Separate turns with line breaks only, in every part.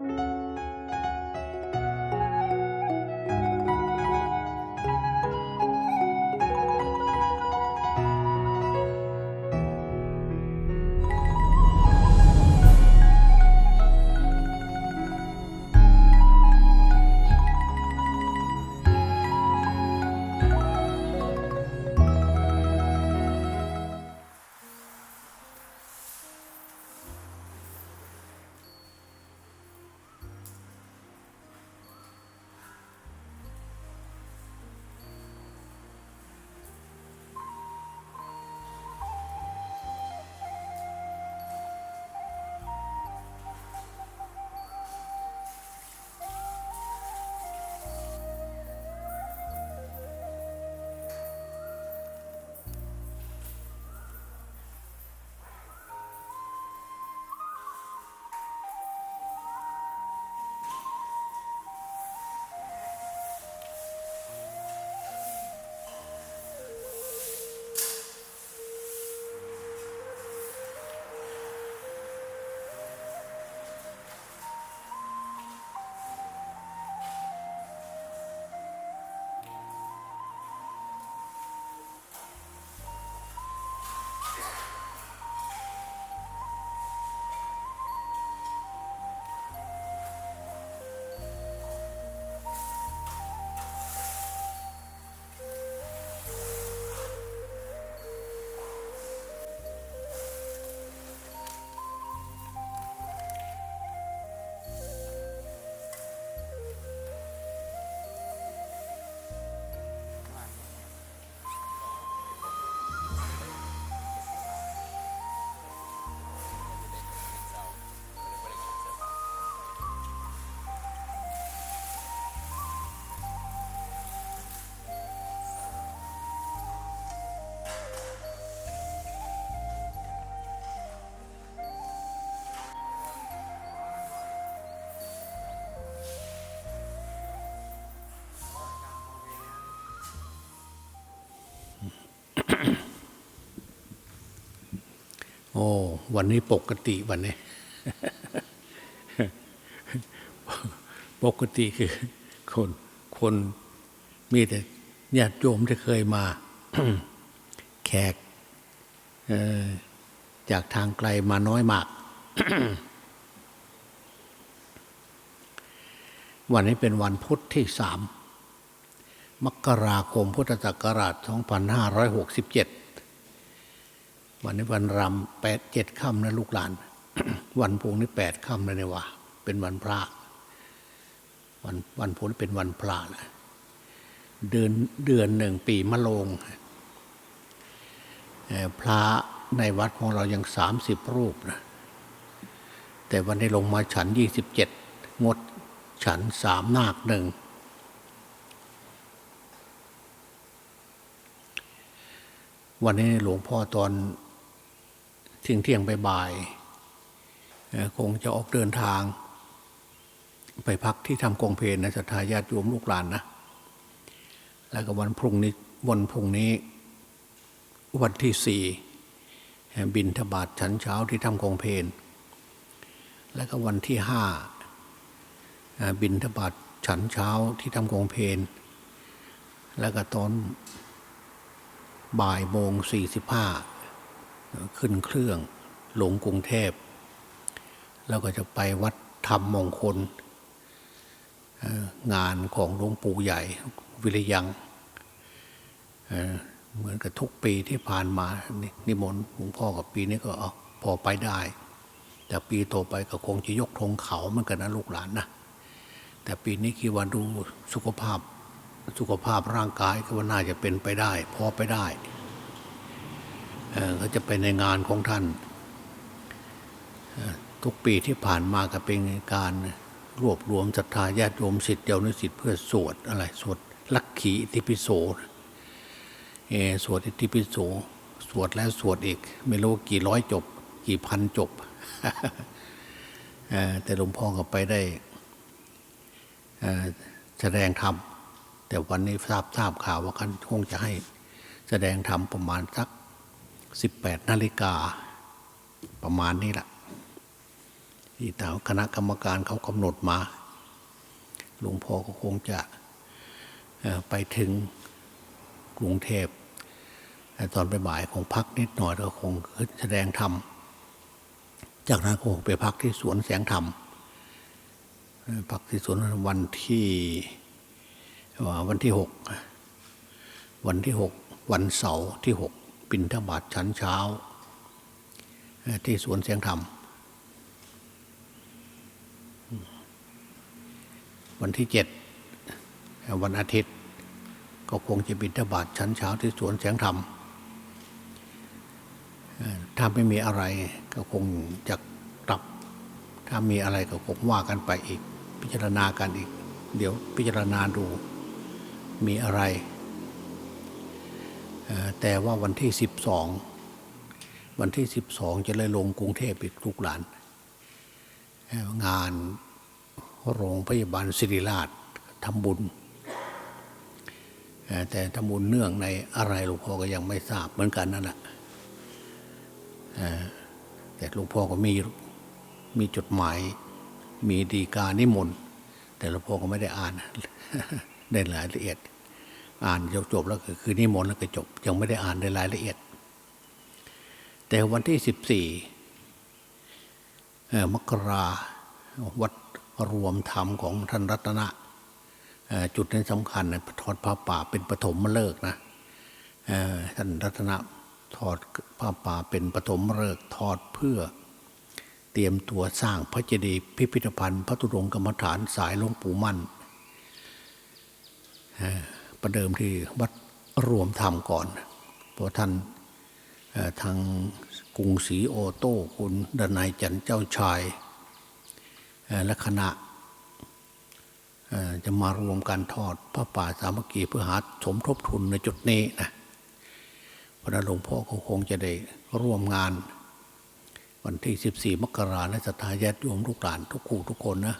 โอ้วันนี้ปกติวันนี้ ปกติคือคนคนมีแต่ญาติโยมที่เคยมา แขกจากทางไกลมาน้อยมาก วันนี้เป็นวันพุทธที่สามมกราคมพุทธศักราช 2567 วันนี้วันรำแปดเจ็ดค่ำนะลูกหลาน วันพุงนี้แปดค่ำแล้วเนี่ยว่าเป็นวันพระ วันวันพุธเป็นวันพระนะเดือนเดือนหนึ่งปีมะโรงพระในวัดของเรายังสามสิบรูปนะแต่วันนี้ลงมาฉันยี่สิบเจ็ดงดฉันสามนาคหนึ่งวันนี้หลวงพ่อตอน เที่ยงเที่ยงบ่ายๆคงจะออกเดินทาง ไปพักที่ทำกองเพลนะศรัทธาญาติโยมลูกหลานนะแล้วก็วันพรุ่งนี้วันพรุ่งนี้วันที่สี่บินทบาทฉันเช้าที่ทำกองเพลแล้วก็วันที่ห้าบินทบาทฉันเช้าที่ทำกองเพลแล้วก็ตอนบ่ายโมงสี่สิบห้า ขึ้นเครื่องลงกรุงเทพ แล้วก็จะไปวัดธรรมมงคล งานของหลวงปู่ใหญ่วิริยังเหมือนกับทุกปีที่ผ่านมา นิมนต์หลวงพ่อกับปีนี้ก็พอไปได้ แต่ปีต่อไปก็คงจะยกธงเขาเหมือนกันนะลูกหลานนะแต่ปีนี้คิดว่าดูสุขภาพสุขภาพร่างกายก็ว่าน่าจะเป็นไปได้ พอไปได้ เขาจะไปในงานของท่าน ทุกปีที่ผ่านมาก็เป็นการรวบรวมศรัทธาญาติโยมสิทธิ์เดียวนิสิทธิ์เพื่อสวดอะไรสวดลักขีอิติปิโสเอสวดอิติปิโสสวดแล้วสวดอีก ไม่รู้กี่ร้อยจบ กี่พันจบ แต่หลวงพ่อก็ไปได้แสดงธรรมแต่วันนี้ทราบทราบข่าวว่ากันคงจะให้แสดงธรรมประมาณสัก 18นาฬิกาประมาณนี้แหละที่ตามคณะกรรมการเขากำหนดมา หลวงพ่อก็คงจะไปถึงกรุงเทพแต่ตอนบ่ายๆคงพักนิดหน่อยแล้วคงแสดงธรรม จากนั้นคงไปพักที่สวนแสงธรรม พักที่สวนวันที่วันที่หกวันที่หกวันเสาร์ที่หก ปินทบาทชั้นเช้า ที่สวนแสงธรรม วันที่เจ็ดวันอาทิตย์ ก็คงจะบิณฑบาตชั้นเช้าที่สวนแสงธรรมถ้าไม่มีอะไรก็คงจะกลับ ถ้ามีอะไรก็คงว่ากันไปอีก พิจารณากันอีก เดี๋ยวพิจารณาดูมีอะไร แต่ว่าวันที่สิบสองวันที่สิบสองจะเลยลงกรุงเทพอีกลูกหลาน งานโรงพยาบาลศิริราชทำบุญ แต่ทำบุญเนื่องในอะไรหลวงพ่อก็ยังไม่ทราบเหมือนกันนั่นแหละแต่หลวงพ่อก็มีมีจดหมาย มีดีกานิมนต์แต่หลวงพ่อก็ไม่ได้อ่านได้รายละเอียด อ่านจบจบๆแล้วคือนิมนต์แล้วก็จบ ยังไม่ได้อ่านในรายละเอียด แต่วันที่สิบสี่มกราวัดรวมธรรมของท่านรัตนะจุดนี้สำคัญนะทอดผ้าป่าเป็นปฐมฤกษ์นะท่านรัตนะทอดผ้าป่าเป็นปฐมฤกษ์ทอดเพื่อเตรียมตัวสร้างพระเจดีย์พิพิธภัณฑ์ พระธุดงกรรมฐานสายหลวงปู่มั่นเอ ประเดิมที่วัดรวมธรรมก่อน เพราะท่านทางกรุงศรีโอโต้คุณดนายจันเจ้าชายและคณะจะมารวมกันทอดพระป่าสามัคคีเพื่อหาสมทบทุนในจุดนี้นะพระหลวงพ่อก็คงจะได้ร่วมงาน วันที่ 14 มกราและศรัทธาญาติโยมลูกหลานทุกคู่ทุกคนนะ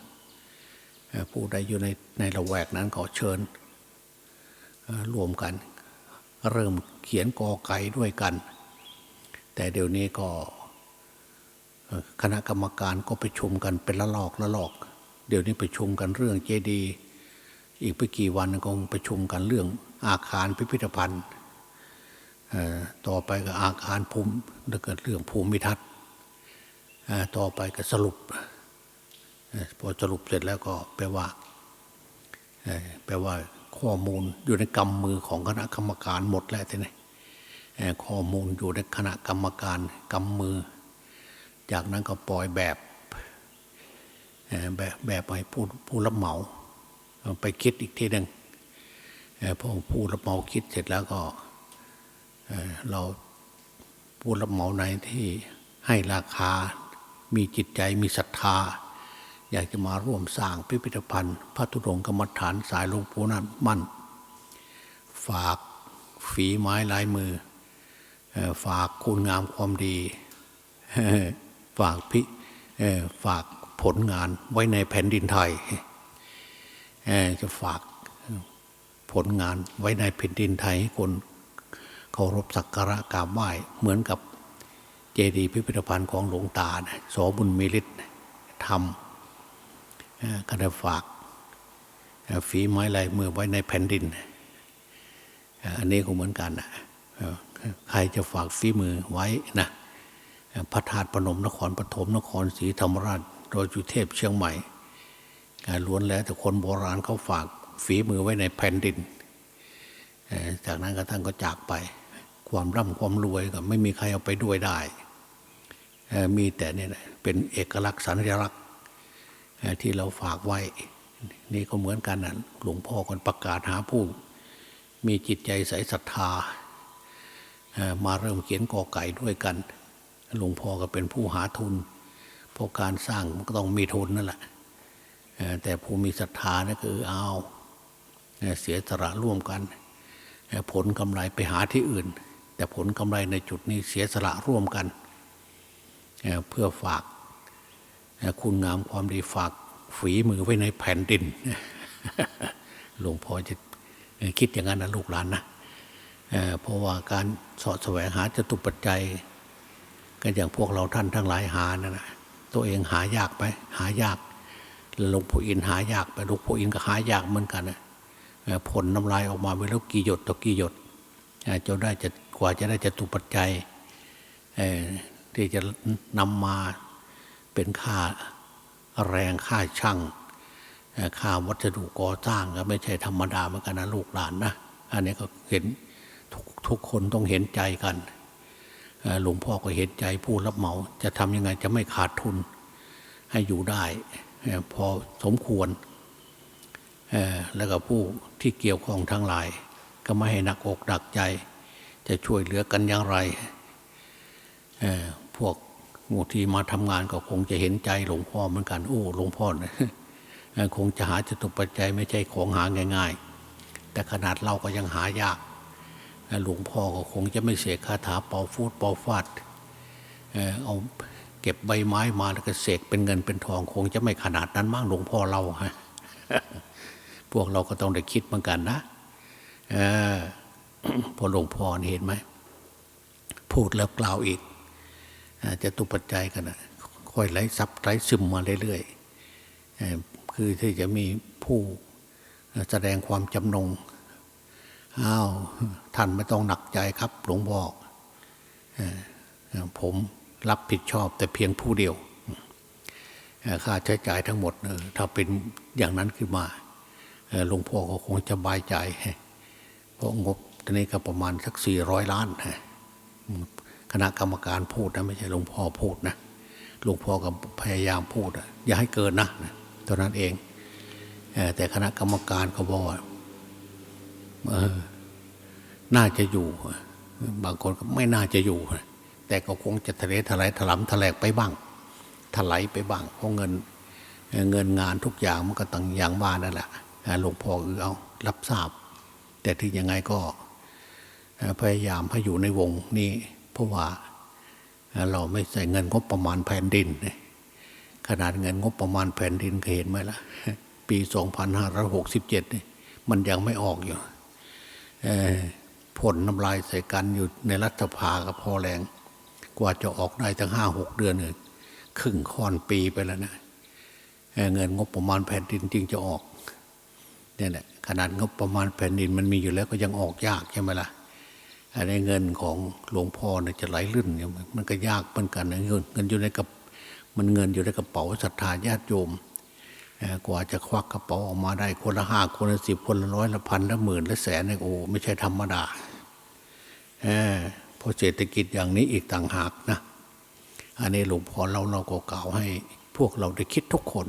ผู้ใดอยู่ในในละแวกนั้นขอเชิญ รวมกัน เริ่มเขียนกอไก่ด้วยกัน แต่เดี๋ยวนี้ก็คณะกรรมการก็ไปชุมกันเป็นละลอกละลอก เดี๋ยวนี้ไปชุมกันเรื่องเจดีอีกไม่กี่วันก็ไปชุมกันเรื่องอาคารพิพิธภัณฑ์ต่อไปก็อาคารภูมิแล้วก็เรื่องภูมิทัศน์ต่อไปก็สรุปพอสรุปเสร็จแล้วก็แปลว่าแปลว่า ข้อมูลอยู่ในกำมือของคณะกรรมการหมดแล้วทีนี้ข้อมูลอยู่ในคณะกรรมการกำมือ จากนั้นก็ปล่อยแบบแบบแบบให้ผู้ผู้รับเหมา ไปคิดอีกทีหนึ่งเอ่อพอผู้รับเหมาคิดเสร็จแล้วก็เอ่อเราผู้รับเหมาไหนที่ให้ราคามีจิตใจมีศรัทธา อยากจะมาร่วมสร้างพิพิธภัณฑ์ พระธุดงกรรมฐานสายหลวงปู่นั่นมั่น ฝากฝีไม้ลายมือ ฝากคุณงามความดี ฝากพิฝากผลงานไว้ในแผ่นดินไทย จะฝากผลงานไว้ในแผ่นดินไทยให้คนเคารพสักการะกราบไหว้เหมือนกับเจดีย์พิพิธภัณฑ์ของหลวงตานะสบุญมีฤทธิ์ทำ ก็ได้ฝากฝีไม้ลายมือไว้ในแผ่นดิน อันนี้ก็เหมือนกันนะใครจะฝากฝีมือไว้นะเอ่อพระธาตุพนมนครปฐมนครศรีธรรมราชโดยจุเทพเชียงใหม่ล้วนแล้วแต่คนโบราณเขาฝากฝีมือไว้ในแผ่นดิน จากนั้นก็ท่านก็จากไป ความร่ำความรวยก็ไม่มีใครเอาไปด้วยได้ มีแต่เนี่ยเป็นเอกลักษณ์สัญลักษณ์ ที่เราฝากไว้ นี่ก็เหมือนกันนะหลวงพ่อคนประกาศหาผู้ มีจิตใจใสศรัทธา มาเริ่มเขียนกอไก่ด้วยกัน หลวงพ่อก็เป็นผู้หาทุน เพราะการสร้างมันก็ต้องมีทุนนั่นแหละแต่ผู้มีศรัทธานะคือเอาเสียสละร่วมกัน ผลกำไรไปหาที่อื่น แต่ผลกำไรในจุดนี้เสียสละร่วมกัน เพื่อฝาก คุณงามความดีฝากฝีมือไว้ในแผ่นดิน หลวงพ่อจะคิดอย่างนั้นนะลูกหลานนะเพราะว่าการสอดแสวงหาจตุปัจจัย ก็อย่างพวกเราท่านทั้งหลายหานะนะตัวเองหายากไหมหายากหลวงปู่อินหายากไปหลวงปู่อินก็หายากเหมือนกันนะผลน้ำลายออกมาไม่รู้กี่หยดต่อกี่หยดจะได้จะกว่าจะได้จะตุปัจจัยที่จะนำมา เป็นค่าแรงค่าช่างค่าวัสดุก่อสร้างก็ไม่ใช่ธรรมดาเหมือนกันนะลูกหลานนะอันนี้ก็เห็นทุกทุกคนต้องเห็นใจกันหลวงพ่อก็เห็นใจผู้รับเหมา จะทำยังไงจะไม่ขาดทุนให้อยู่ได้พอสมควรแล้วก็ผู้ที่เกี่ยวข้องทั้งหลาย ก็ไม่ให้หนักอกหนักใจ จะช่วยเหลือกันอย่างไรพวก งูที่มาทำงานก็คงจะเห็นใจหลวงพ่อเหมือนกันโอ้หลวงพ่อนี่ยคงจะหาจตุปัจจัยไม่ใช่ของหาง่าย ๆ แต่ขนาดเราก็ยังหายากหลวงพ่อก็คงจะไม่เสียคาถาเป่าฟูดเป่าฟาดเอาเก็บใบไม้มาแล้วก็เสกเป็นเงินเป็นทอง คงจะไม่ขนาดนั้นมั้งหลวงพ่อเราฮะพวกเราก็ต้องได้คิดเหมือนกันนะพอหลวงพ่อเห็นไหมพูดแล้วกล่าวอีก จะตุปัจจัยกันนะค่อยไหลซับไหลซึมมาเรื่อยๆคือที่จะมีผู้แสดงความจำนงอ้าวท่านไม่ต้องหนักใจครับหลวงพ่อผมรับผิดชอบแต่เพียงผู้เดียวค่าใช้จ่ายทั้งหมดถ้าเป็นอย่างนั้นขึ้นมาหลวงพ่อก็คงจะบายใจเพราะงบตอนนี้ก็ประมาณสักสี่ร้อยล้าน คณะกรรมการพูดนะไม่ใช่หลวงพ่อพูดนะหลวงพ่อก็พยายามพูด อย่าให้เกินนะตอนนั้นเองแต่คณะกรรมการเขาบอกว่าน่าจะอยู่ บางคนก็ไม่น่าจะอยู่ แต่ก็คงจะทะเลทลายถลำทะแลกไปบ้าง ถลายไปบ้าง เพราะเงินเงินงานทุกอย่างมันก็ต่างอย่างว่านั่นแหละหลวงพ่อคือเอารับทราบ แต่ที่ยังไงก็พยายามให้อยู่ในวงนี้ ราะว่าเราไม่ใส่เงินงบประมาณแผ่นดิน ขนาดเงินงบประมาณแผ่นดินเคยเห็นไหมล่ะ ปี 2567 มันยังไม่ออกอยู่ผลน้ำลายใส่กันอยู่ในรัฐภาก็พอแรง กว่าจะออกได้ตั้งห้าหกเดือนเลยครึ่งค่อนปีไปแล้วนะเงินงบประมาณแผ่นดินจริงจะออกเนี่ยแหละขนาดงบประมาณแผ่นดินมันมีอยู่แล้วก็ยังออกยากใช่ไหมล่ะ อันนี้เงินของหลวงพ่อเนี่ยจะไหลลื่นมันก็ยากเหมือนกันนะเงินเงินอยู่ในกับมันเงินอยู่ในกระเป๋าศรัทธาญาติโยมกว่าจะควักกระเป๋าออกมาได้คนละห้าคนละสิบคนละร้อยละพันละหมื่นละแสนเนี่ยโอ้ไม่ใช่ธรรมดาเพราะเศรษฐกิจอย่างนี้อีกต่างหากนะอันนี้หลวงพ่อเราเราก็กล่าวให้พวกเราได้คิดทุกคน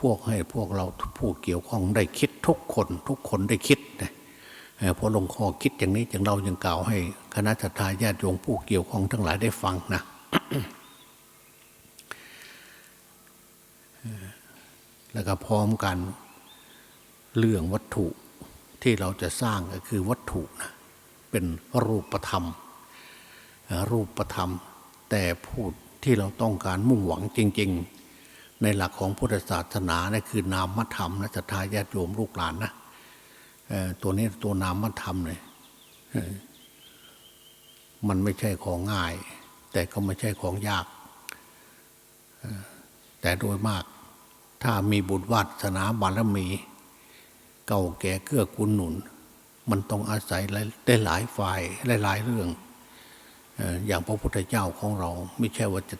พวกให้พวกเราผู้เกี่ยวข้องได้คิดทุกคน ทุกคนได้คิดนะ พอหลวงพ่อคิดอย่างนี้อย่างเรายังกล่าวให้ คณะทาญาติโยมผู้เกี่ยวข้องทั้งหลายได้ฟังนะแล้วก็พร้อมกันเรื่องวัตถุที่เราจะสร้างก็คือวัตถุนะเป็นรูปธรรม รูปธรรม แต่พูดที่เราต้องการมุ่งหวังจริง ๆ ในหลักของพุทธศาสนานะคือนามธรรมนะจะทายาทโยมลูกหลานนะ ตัวนี้ตัวนามธรรมเลยมันไม่ใช่ของง่าย แต่ก็ไม่ใช่ของยาก แต่โดยมาก ถ้ามีบุญวัสนาบารมี เก่าแก่เกื้อกูลหนุน มันต้องอาศัยได้หลายฝ่ายหลายเรื่อง อย่างพระพุทธเจ้าของเรา ไม่ใช่ว่าจะ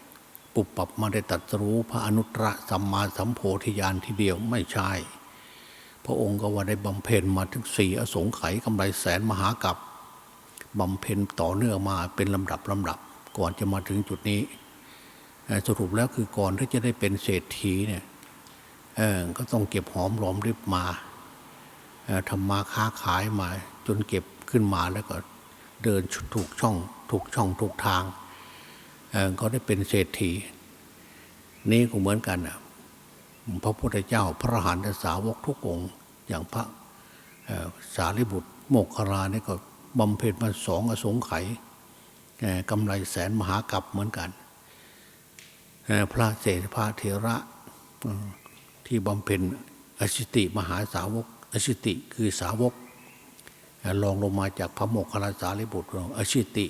ปุบปับมาได้ตัดรู้พระอนุตตรสัมมาสัมโพธิญาณทีเดียวไม่ใช่ พระองค์ก็ว่าได้บำเพ็ญมาถึงสี่อสงไขยกำไรแสนมหากับบำเพ็ญต่อเนื่องมาเป็นลำดับลำดับ ก่อนจะมาถึงจุดนี้ สรุปแล้วคือก่อนที่จะได้เป็นเศรษฐีเนี่ยก็ต้องเก็บหอมรอมริบมาทำมาค้าขายมา จนเก็บขึ้นมาแล้วก็เดินถูกช่องถูกช่องถูกทางก็ได้เป็นเศรษฐี นี่ก็เหมือนกันนะ พระพุทธเจ้าพระหันตสาวกทุกองค์ อย่างพระสารีบุตรโมกขราเนี่ยก็บำเพ็ญมาสองอสงไขยกำไรแสนมหากับเหมือนกัน พระเศรษฐพระเทระที่บำเพ็ญอชิติมหาสาวกอชิติคือสาวกลองลงมาจากพระโมกขลาสารีบุตรอชิติ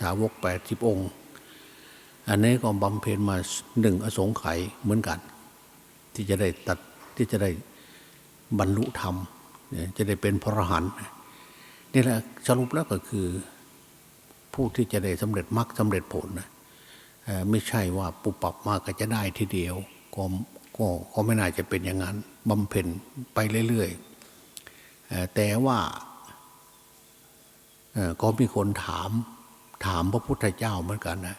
สาวกแปดสิบองค์ อันนี้ก็บำเพ็ญมาหนึ่งอสงไขยเหมือนกัน ที่จะได้ตัดที่จะได้บรรลุธรรมจะได้เป็นพระอรหันต์นี่แหละสรุปแล้วก็คือ ผู้ที่จะได้สำเร็จมรรคสำเร็จผลนะไม่ใช่ว่าปุบปับมาก็จะได้ทีเดียวก็ก็ก็ไม่น่าจะเป็นอย่างนั้นบำเพ็ญไปเรื่อยๆแต่ว่าก็มีคนถามถามพระพุทธเจ้าเหมือนกันนะ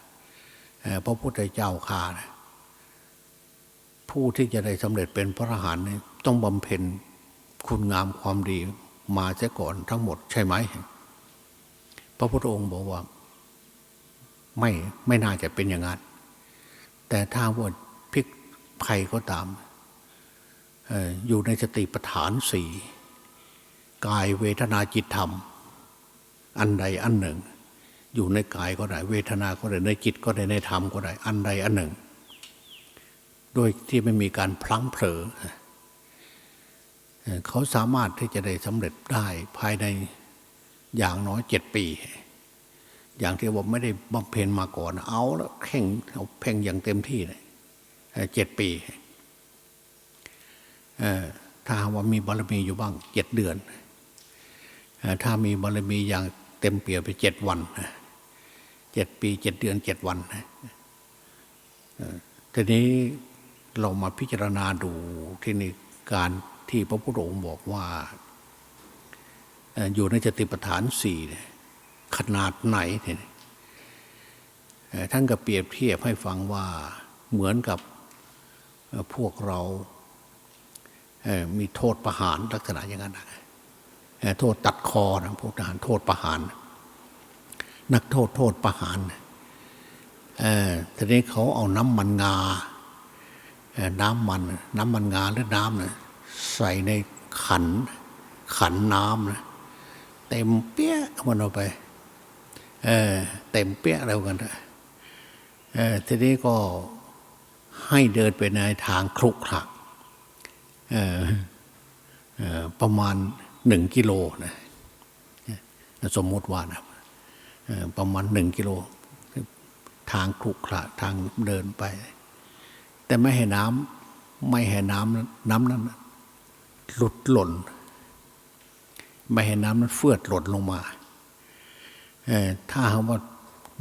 พระพุทธเจ้าข้านะ ผู้ที่จะได้สำเร็จเป็นพระอรหันต์เนี่ต้องบำเพ็ญคุณงามความดีมาเสียก่อนทั้งหมดใช่ไหม พระพุทธองค์บอกว่า ไม่ไม่น่าจะเป็นอย่างนั้น แต่ถ้าว่าพิกภัยก็ตามอออยู่ในสติปัฏฐานสี่กายเวทนาจิตธรรม อันใดอันหนึ่ง อยู่ในกายก็ได้ เวทนาก็ได้ในจิตก็ได้ในธรรมก็ได้ อันใดอันหนึ่ง โดยที่ไม่มีการพลั้งเผลอเอ่เขาสามารถที่จะได้สำเร็จได้ภายในอย่างน้อยเจ็ดปี อย่างที่บอกไม่ได้บำเพ็ญมาก่อน เอาแล้วเพ่งเอาเพ่งอย่างเต็มที่เลยเจ็ดปีถ้าว่ามีบารมีอยู่บ้างเจ็ดเดือน ถ้ามีบารมีอย่างเต็มเปี่ยมไปเจ็ดวันเจ็ดปีเจ็ดเดือนเจ็ดวันทีนี้ เรามาพิจารณาดูที่นี่การที่พระพุทธองค์บอกว่าอยู่ในจติปัฏฐานสี่ขนาดไหนเนี่ยท่านก็เปรียบเทียบให้ฟังว่าเหมือนกับพวกเรามีโทษประหารลักษณะอย่างนั้นโทษตัดคอนะพวกทหารโทษประหาร นักโทษโทษประหารทีนี้เขาเอาน้ำมันงา น้ำมัน น้ำมันงาหรือน้ำนะใส่ในขัน ขันน้ำนะเต็มเปี้ยมันเอาไป เออเต็มเปี้ยแล้วกันเออทีนี้ก็ให้เดินไปในทางครุขระเออเออประมาณหนึ่งกิโลนะสมมติว่านะประมาณหนึ่งกิโล ทางครุขระทางเดินไป แต่ไม่ให้น้ำไม่ให้น้ำน้ำนั้นหลุดหล่น ไม่ให้น้ำนั้นเฟื่อหล่นลงมาอถ้าหากว่า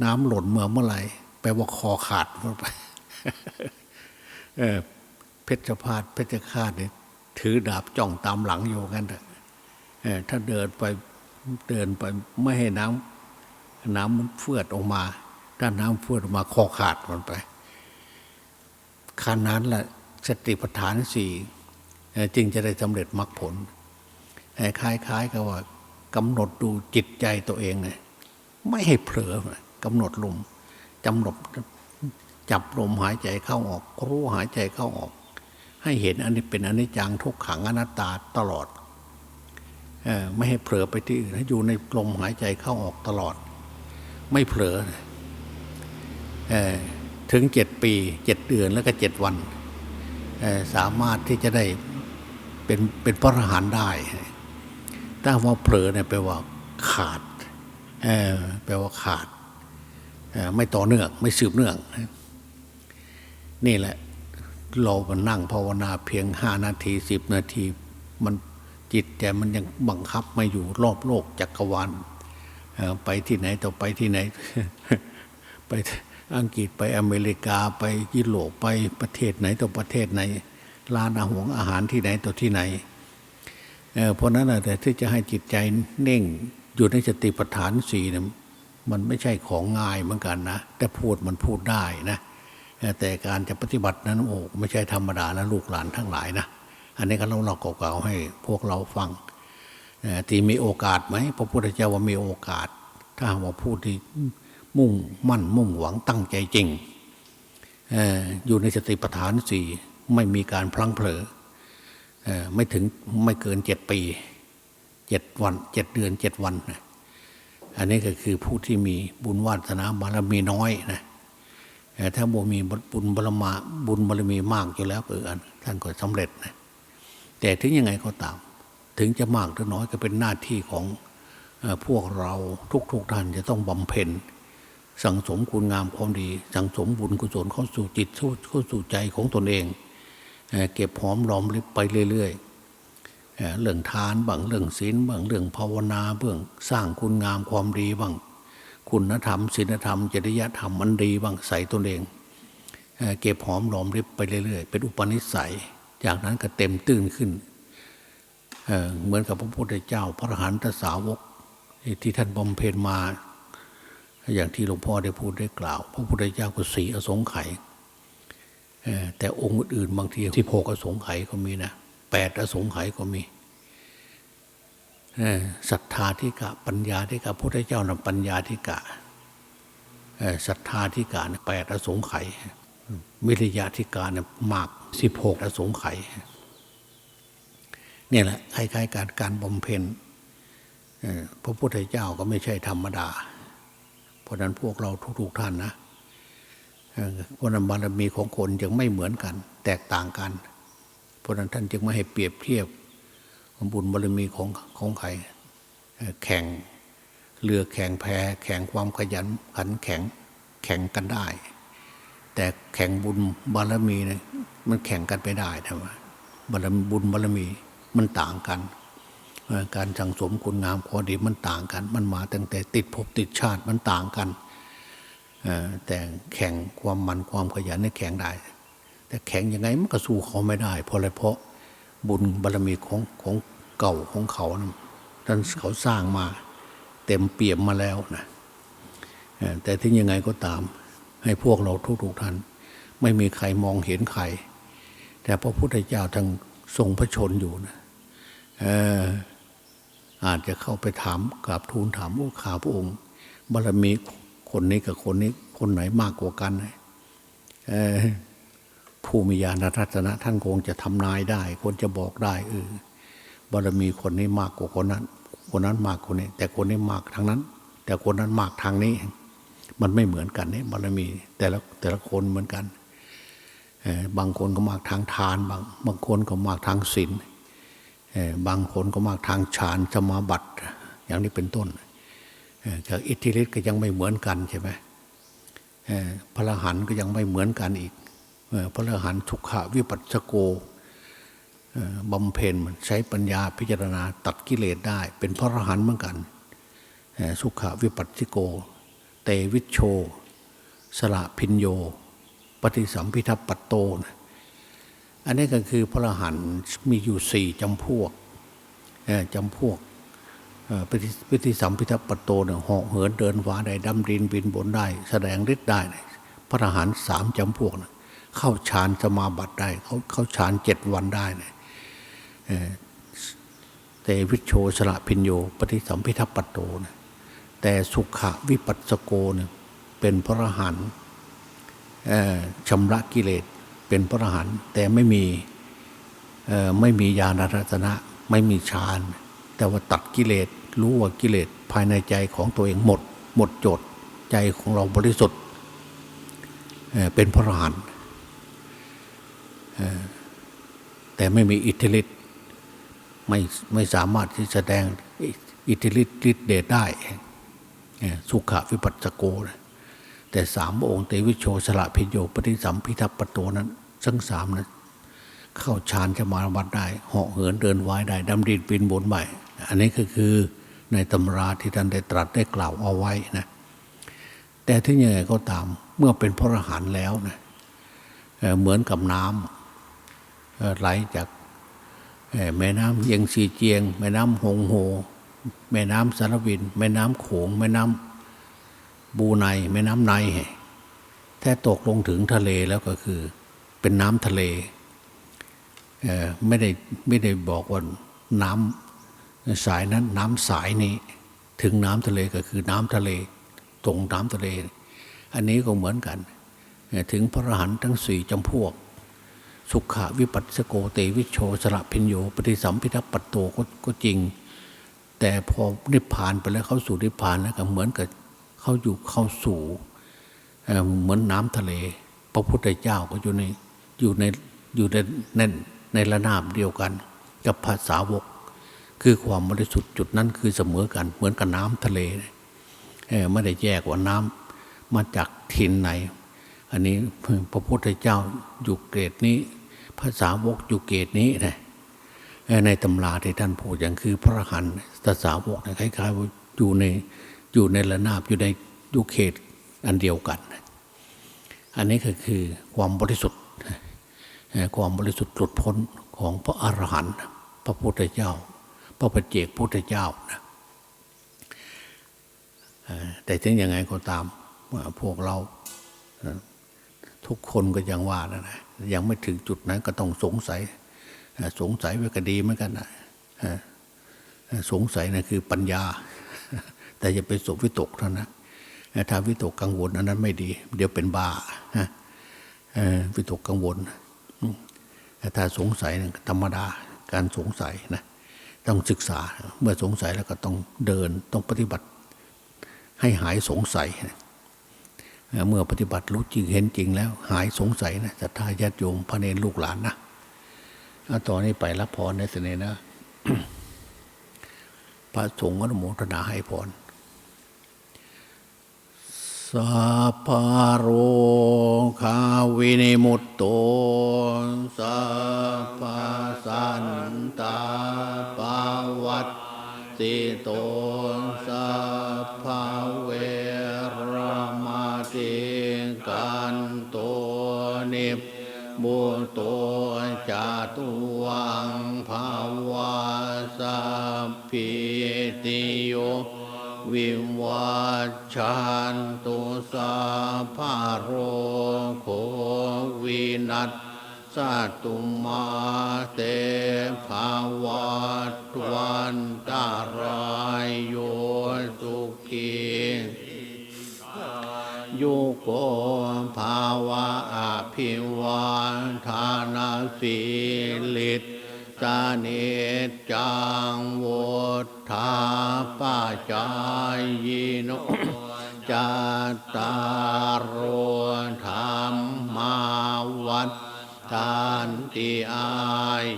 น้ำหล่นเมื่อเมื่อไหร่แปลว่าคอขาดหมดไปเพชฌพาดเพชฌฆาตเนี่ยถือดาบจ้องตามหลังอยู่กันเออถ้าเดินไปเดินไปไม่ให้น้ำน้ำมันเฟื่อออกมา ถ้าน้ำเฟื่อออกมาคอขาดมันไป ขนาดนั้นแหละสติปัฏฐานสี่จึงจะได้สำเร็จมรรคผลคล้ายๆกับว่ากำหนดดูจิตใจตัวเองเนี่ยไม่ให้เผลอกำหนดลมจำหนดจับลมหายใจเข้าออกรู้หายใจเข้าออก ให้เห็นอันนี้เป็นอนิจจังทุกขังอนัตตาตลอดไม่ให้เผลอไปที่อื่นให้อยู่ในลมหายใจเข้าออกตลอด ไม่เผลอ ถึงเจ็ดปีเจ็ดเดือนแล้วก็เจ็ดวันสามารถที่จะได้เป็นเป็นพระอรหันต์ได้ถ้าว่าเผลอเนี่ยแปลว่าขาดแปลว่าขาดไม่ต่อเนื่องไม่สืบเนื่อง นี่แหละ เรามานั่งภาวนาเพียงห้านาทีสิบนาทีมันจิตใจมันยังบังคับไม่อยู่รอบโลกจักรวาลไปที่ไหนต่อไปที่ไหน ไป อังกฤษไปอเมริกาไปยุโรปไปประเทศไหนต่อประเทศไหน ร้านอาหารอาหารที่ไหนต่อที่ไหนเเพราะนั้นนะแต่ที่จะให้จิตใจเน่งอยู่ในสติปัฏฐานสี่เนี่ยมันไม่ใช่ของง่ายเหมือนกันนะ แต่พูดมันพูดได้นะแต่การจะปฏิบัตินั้นโอ้ไม่ใช่ธรรมดานะลูกหลานทั้งหลายนะอันนี้ก็เราเราเก่าๆให้พวกเราฟังเอ่อที่มีโอกาสไหมพระพุทธเจ้าว่ามีโอกาส ถ้าว่าพูดที่ มุ่งมั่นมุ่งหวังตั้งใจจริงออยู่ในสติปัฏฐานสี่ไม่มีการพลั้งเผลอเอ่อไม่ถึงไม่เกินเจ็ดปีเจ็ดวันเจ็ดเดือนเจ็ดวันนะอันนี้ก็คือผู้ที่มีบุญวาสนาบารมีน้อยนะเอ่ถ้าบ่มีบุญบารมาบุญบารมีมากอยู่แล้วเออท่านก็สำเร็จนะแต่ถึงยังไงก็ตาม ถึงจะมากหรือน้อยก็เป็นหน้าที่ของพวกเราทุกๆท่านจะต้องบำเพ็ญ สั่งสมคุณงามความดี สั่งสมบุญกุศลเข้าสู่จิตเข้าสู่ใจของตนเอง เก็บหอมรอมริบไปเรื่อยๆเอ่อเรื่องทานบ้างเรื่องศีลบ้างเรื่องภาวนาเบื้องสร้างคุณงามความดีบ้างคุณธรรมศีลธรรมจริยธรรมมันดีบ้างใส่ตนเองเอเก็บหอมรอมริบไปเรื่อยๆ เป็นอุปนิสัย จากนั้นก็เต็มตื้นขึ้นเเหมือนกับพระพุทธเจ้าพระหันตสาวกที่ท่านบำเพ็ญมา อย่างที่หลวงพ่อได้พูดได้กล่าว พระพุทธเจ้าก็สีอสงไขยเอ่อแต่องค์อื่นๆบางทีที่หกอสงไขยก็มีนะแปดอสงไขยก็มีเอ่อศรัทธาธิกะ ปัญญาธิกะพระพุทธเจ้านำปัญญาธิกะเอ่อศรัทธาธิกะเนี่ยแปดอสงไขยวิริยะธิกะเนี่ยมากสิบหกอสงไขยเนี่ยแหละคล้ายๆการการบำเพ็ญเอ่อพระพุทธเจ้าก็ไม่ใช่ธรรมดา เพราะนั้นพวกเราทุกๆท่านนะเพราะนั้นบารมีของคนยังไม่เหมือนกัน แตกต่างกัน เพราะนั้นท่านจึงไม่ให้เปรียบเทียบบุญบารมีของของใครแข่งเรือแข่งแพแข่งความขยันขันแข็งแข่งกันได้ แต่แข่งบุญบารมีเนี่ยมันแข่งกันไปได้ทำไมบารมีบุญบารมีมันต่างกัน การสั่งสมคุณงามความดีมันต่างกัน มันมาตั้งแต่ติดภพติดชาติมันต่างกันแต่แข่งความมันความขยันเนี่ยแข่งได้ แต่แข็งยังไงมันก็สู้เขาไม่ได้ เพราะอะไรเพราะบุญบารมีของของเก่าของเขานะท่านเขาสร้างมา เต็มเปี่ยมมาแล้วนะแต่ถึงยังไงก็ตาม ให้พวกเราทุกๆท่านไม่มีใครมองเห็นใคร แต่พระพุทธเจ้าทั้งทรงพระชนอยู่นะ เออ อาจจะเข้าไปถามกราบทูลถามโอ้ข้าพระองค์บารมีคนนี้กับคนนี้คนไหนมากกว่ากันเอ่อผู้มีญาณทัศนะท่านคงจะทำนายได้ คนจะบอกได้เออบารมีคนนี้มากกว่าคนนั้น คนนั้นมากคนนี้ แต่คนนี้มากทางนั้น แต่คนนั้นมากทางนี้ มันไม่เหมือนกันเนี่ยบารมีแต่ละแต่ละคนเหมือนกันบางคนก็มากทางทาน บางบางคนก็มากทางศีล บางคนก็มากทางฌานสมาบัติอย่างนี้เป็นต้นเอ่อจากอิทธิฤทธิ์ก็ยังไม่เหมือนกันใช่ไหมพระรหันต์ก็ยังไม่เหมือนกันอีกพระรหันต์ทุกขวิปัสสโกบำเพ็ญใช้ปัญญาพิจารณาตัดกิเลสได้ เป็นพระรหันต์เหมือนกันสุขวิปัสสิโก เตวิชโช สละพินโย ปฏิสัมพิทัปปโตนะ อันนี้ก็คือพระอรหันต์มีอยู่สี่จำพวกจำพวกปฏิสัมพิทัปโตเนี่ยหาะเหินเดินฟ้าได้ดำดินบินบนได้ แสดงฤทธิ์ได้ พระอรหันต์สามจำพวกนะเข้าฌานสมาบัติได้ เขาเข้าฌานเจ็ดวันได้เนะเอ่อแต่วิชโชสละพินโยปฏิสัมพิทัปโตนะแต่สุขะวิปัสสโกเนี่ยเป็นพระอรหันต์ชำระกิเลส เป็นพระอรหันต์แต่ไม่มีไม่มีญาณรัตนะ ไม่มีฌาน แต่ว่าตัดกิเลสรู้ว่ากิเลสภายในใจของตัวเองหมด หมดจดใจของเราบริสุทธิ์เเป็นพระอรหันต์แต่ไม่มีอิทธิฤทธิ์ไม่ไม่สามารถที่แสดงอิทธิฤทธิ์ฤทธิเดชได้สุขวิปัสสโก แต่สามองค์เตวิโชสละพิโยปฏิสัมพิทัปปโตนั้น ทั้งสามนะเข้าฌานจะมาบัติได้เหาะเหินเดินไหวได้ดำดินปีนบนใบอันนี้ก็คือในตำราที่ท่านได้ตรัสได้กล่าวเอาไว้นะแต่ถึงยังไงก็ตามเมื่อเป็นพระอรหันต์แล้วนะเเหมือนกับน้ำไหลจากแม่น้ำเยียงซีเจียง แม่น้ำหงโห แม่น้ำสารวิน แม่น้ำโขง แม่น้ำบูไนแม่น้ำไนแท้ตกลงถึงทะเลแล้วก็คือ เป็นน้ำทะเลเไม่ได้ไม่ได้บอกว่าน้ำสายนั้นน้ำสายนี้ถึงน้ำทะเลก็คือน้ำทะเล ตรงน้ำทะเล อันนี้ก็เหมือนกัน ถึงพระอรหันต์ทั้งสี่จำพวก สุขวิปัสสโกเตวิชโชสละพิญโยปฏิสัมพิทัปัตโตก็จริง แต่พอนิพพานไปแล้วเข้าสู่นิพพานแล้วก็เหมือนกับเขาอยู่เข้าสู่เหมือนน้ำทะเล พระพุทธเจ้าก็อยู่ใน อยู่ในอยู่ในในในระนาบเดียวกัน กับภาษาวก คือความบริสุทธิ์จุดนั้นคือเสมอกันเหมือนกับน้ำทะเลเอไม่ได้แยกว่าน้ำมาจากถิ่นไหน อันนี้พระพุทธเจ้าอยู่เกรดนี้ภาษาวกอยู่เกรดนี้นะในตำราที่ท่านพูดอย่างคือพระหันต์ตสาวกคล้ายๆว่าอยู่ในอยู่ในระนาบอยู่ในอยุเขตอันเดียวกัน อันนี้ก็คือความบริสุทธิ์ ความบริสุทธิ์หลุดพ้นของพระอรหันต์พระพุทธเจ้า พระปฏิเจกพุทธเจ้านะแต่ถึงยังไงก็ตามพวกเราทุกคนก็ยังว่านะนะยังไม่ถึงจุดนั้นก็ต้องสงสัย สงสัยไว้ก็ดีเหมือนกันนะสงสัยนะคือปัญญา แต่จะไปสบวิตกเท่านั้นถ้าวิตกกังวลอันนั้นไม่ดี เดี๋ยวเป็นบ้าวิตกกังวล ถ้าสงสัยธรรมดาการสงสัยนะต้องศึกษาเมื่อสงสัยแล้วก็ต้องเดินต้องปฏิบัติ ให้หายสงสัยเมื่อปฏิบัติรู้จริงเห็นจริงแล้ว หายสงสัยนะศรัทธาญาติโยมพระเนรลูกหลานนะต่อนนี้ไปรับพรในเสน่ห์นะ พระสงฆ์อนุโมทนาให้พรสัพพโรคาวินิมุตโต สัพพสันตาปาวัตติโตสัพพเวรมาติกันโตนิพบุโตจาตุวังภาวาสัพพิติโยวิวัชชันตุสาภาโรโควินัส สตุมาเตภาวัตวันตารายโยสุขียุโกภาวะอภิวาทานาสีลิตจานิจังวุธาปาจายโนจตารโธรรม ทานติอา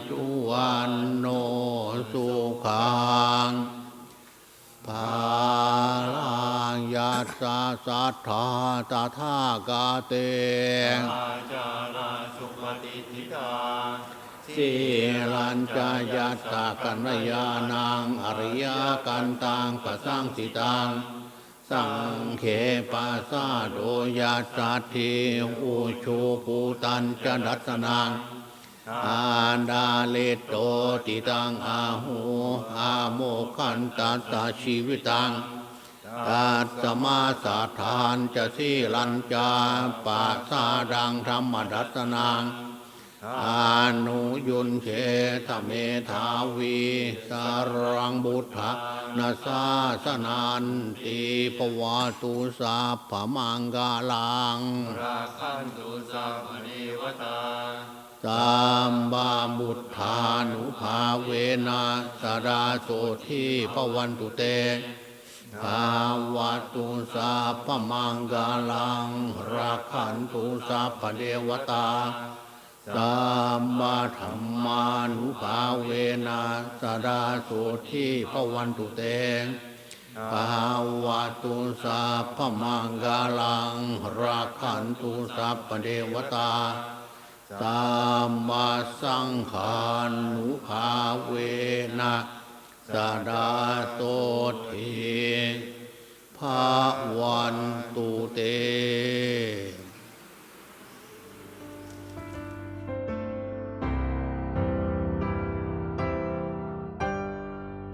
ยุวันโนสุขังภาลังยัสสะสัทธาตถากาเต
อาจาราสุปฏิทิตา
สีลัญจายัสสะกัญญาณังอริยกันตังปะสังสิตัง สังเขปัสสาโดยัสสัทธิอุชูภูตัญจดัสนังอาดาเลโตติตังอาหูอาโมคันตัสสะชีวิตังตัสสมาสาทานจะสีลัญจาปาสาดังธรรมดัสนัง อนุยุนเชทเมทาวีสารังบุตถะนาสาสนันติปวาตุสาพมังกาลัง
ราคันตุสัพพเนวตา
สัมบาบุตธานุภาเวนะสาราโสทีพวันตุเตภาวตุสัพมังกาลังรักขันตุสัพพเดวตา สัมมาธรรมานุภาเวนะสาราโสที่พวันตุเตภาวะตุสัพมังกาลังรักขันตุสัพเดวตาสัมมาสังขานุภาเวนะสาดาโตทีภาวันตุเต